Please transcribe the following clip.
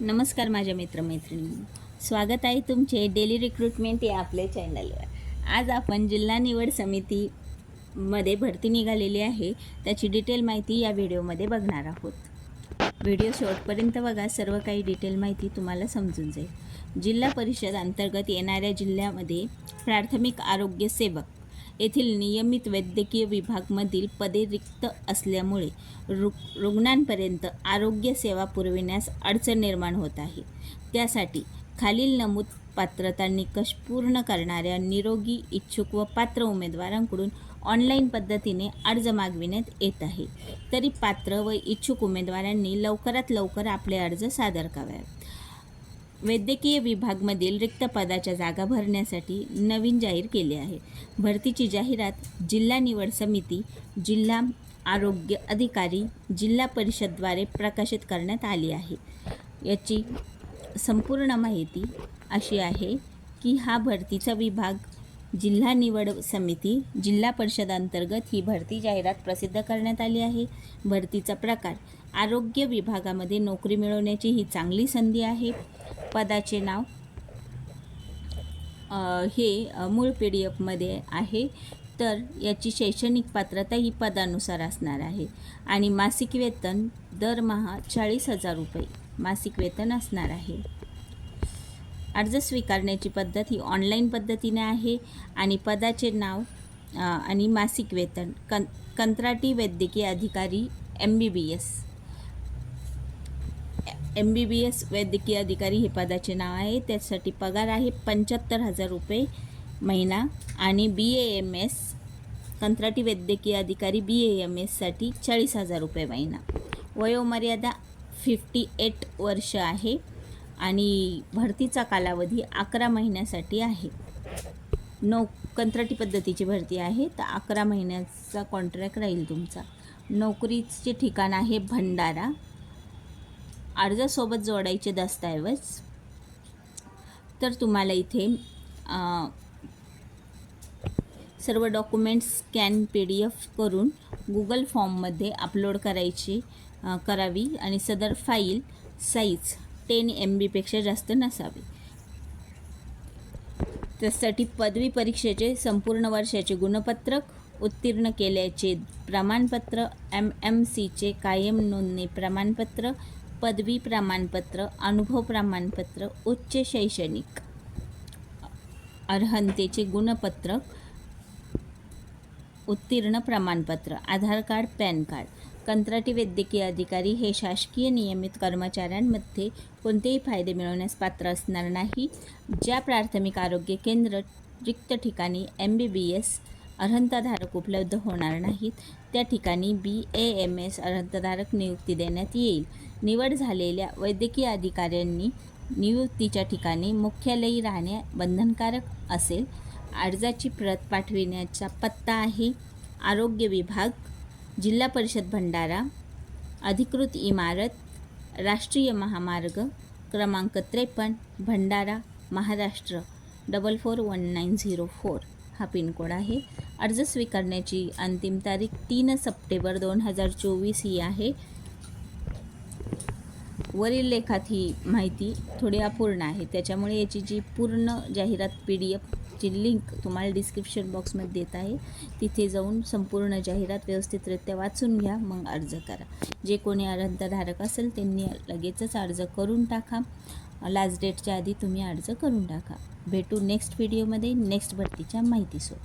नमस्कार माझ्या मित्रमैत्रिणी. स्वागत आहे तुमचे डेली रिक्रुटमेंट या आपल्या चॅनलवर आज आपण जिल्हा निवड समितीमध्ये भरती निघालेली आहे. त्याची डिटेल माहिती या व्हिडिओमध्ये बघणार आहोत. व्हिडिओ शॉर्टपर्यंत बघा. सर्व काही डिटेल माहिती तुम्हाला समजून जाईल. जिल्हा परिषद अंतर्गत येणाऱ्या जिल्ह्यामध्ये प्राथमिक आरोग्य सेवक येथील नियमित वैद्यकीय विभागमधील पदे रिक्त असल्यामुळे रु रुग्णांपर्यंत आरोग्य सेवा पुरविण्यास अडचण निर्माण होत आहे. त्यासाठी खालील नमूद पात्रता निकष पूर्ण करणाऱ्या निरोगी इच्छुक व पात्र उमेदवारांकडून ऑनलाईन पद्धतीने अर्ज मागविण्यात येत आहे. तरी पात्र व इच्छुक उमेदवारांनी लवकरात लवकर आपले अर्ज सादर करावेत. वैद्यकीय विभागमधील रिक्त पदाच्या जागा भरण्यासाठी नवीन जाहीर केले आहे. भरतीची जाहिरात जिल्हा निवड समिती जिल्हा आरोग्य अधिकारी जिल्हा परिषदद्वारे प्रकाशित करण्यात आली आहे. याची संपूर्ण माहिती अशी आहे की हा भरतीचा विभाग जिल्हा निवड समिती जिल्हा परिषद अंतर्गत ही भरती जाहिरात प्रसिद्ध करण्यात आली आहे. भरतीचा प्रकार आरोग्य विभागामध्ये नोकरी मिळवण्याची ही चांगली संधी आहे. पदाचे नाव हे मूळ पी डी एफमध्ये आहे. तर याची शैक्षणिक पात्रता ही पदानुसार असणार आहे. आणि मासिक वेतन दरमहा चाळीस हजार रुपये मासिक वेतन असणार आहे. अर्ज स्वीकारण्याची पद्धत ही ऑनलाईन पद्धतीने आहे आणि पदाचे नाव आणि मासिक वेतन कं कंत्राटी वैद्यकीय अधिकारी M B B S M B B S वैद्यकीय अधिकारी हे पदाचे नाव आहे. त्यासाठी पगार आहे पंच्याहत्तर हजार रुपये महिना आणि बी ए एम एस कंत्राटी वैद्यकीय अधिकारी बी ए एम एससाठी चाळीस हजार रुपये महिना. वयोमर्यादा फिफ्टी एट वर्ष आहे. आणि भरतीचा कालावधी अकरा महिन्यासाठी आहे. नो कंत्राटी पद्धतीची भरती आहे तर अकरा महिन्याचा कॉन्ट्रॅक्ट राहील तुमचा. नोकरीचे ठिकाण आहे भंडारा. अर्जासोबत जोडायचे दस्तऐवज. तर तुम्हाला इथे सर्व documents scan P D F करून गुगल फॉर्ममध्ये अपलोड करायची करावी आणि सदर फाईल साईज टेन एम बीपेक्षा जास्त नसावी. त्यासाठी पदवी परीक्षेचे संपूर्ण वर्षाचे गुणपत्रक उत्तीर्ण केल्याचे प्रमाणपत्र एम एम सीचे कायम नोंदणी प्रमाणपत्र पदवी प्रमाणपत्र अनुभव प्रमाणपत्र उच्च शैक्षणिक अर्हंतेचे गुणपत्रक उत्तीर्ण प्रमाणपत्र आधार कार्ड पॅन कार्ड. कंत्राटी वैद्यकीय अधिकारी हे शासकीय नियमित कर्मचाऱ्यांमध्ये कोणतेही फायदे मिळवण्यास पात्र असणार नाही. ज्या प्राथमिक आरोग्य केंद्र रिक्त ठिकाणी एम बी बी एस अर्हताधारक उपलब्ध होणार नाहीत त्या ठिकाणी बी ए एम एस अर्हंताधारक नियुक्ती देण्यात येईल. निवड झालेल्या वैद्यकीय अधिकाऱ्यांनी नियुक्तीच्या ठिकाणी मुख्यालयी राहणे बंधनकारक असेल. अर्जाची प्रत पाठविण्याचा पत्ता आहे. आरोग्य विभाग जिल्हा परिषद भंडारा अधिकृत इमारत राष्ट्रीय महामार्ग क्रमांक त्रेपन्न Bhandara Maharashtra double four one nine zero four हा पिनकोड आहे. अर्ज स्वीकारण्याची अंतिम तारीख तीन सप्टेंबर दोन हजार चोवीस ही आहे. वरील लेखात ही माहिती थोडी अपूर्ण आहे. त्याच्यामुळे याची जी पूर्ण जाहिरात पी डी एफ ची लिंक तुम्हाला डिस्क्रिप्शन बॉक्समध्ये देत आहे. तिथे जाऊन संपूर्ण जाहिरात व्यवस्थितरित्या वाचून घ्या मग अर्ज करा. जे कोणी अर्हताधारक असेल त्यांनी लगेचच अर्ज करून टाका. लास्ट डेटच्या आधी तुम्ही अर्ज करून टाका. भेटू नेक्स्ट व्हिडिओमध्ये नेक्स्ट भरतीच्या माहितीसोबत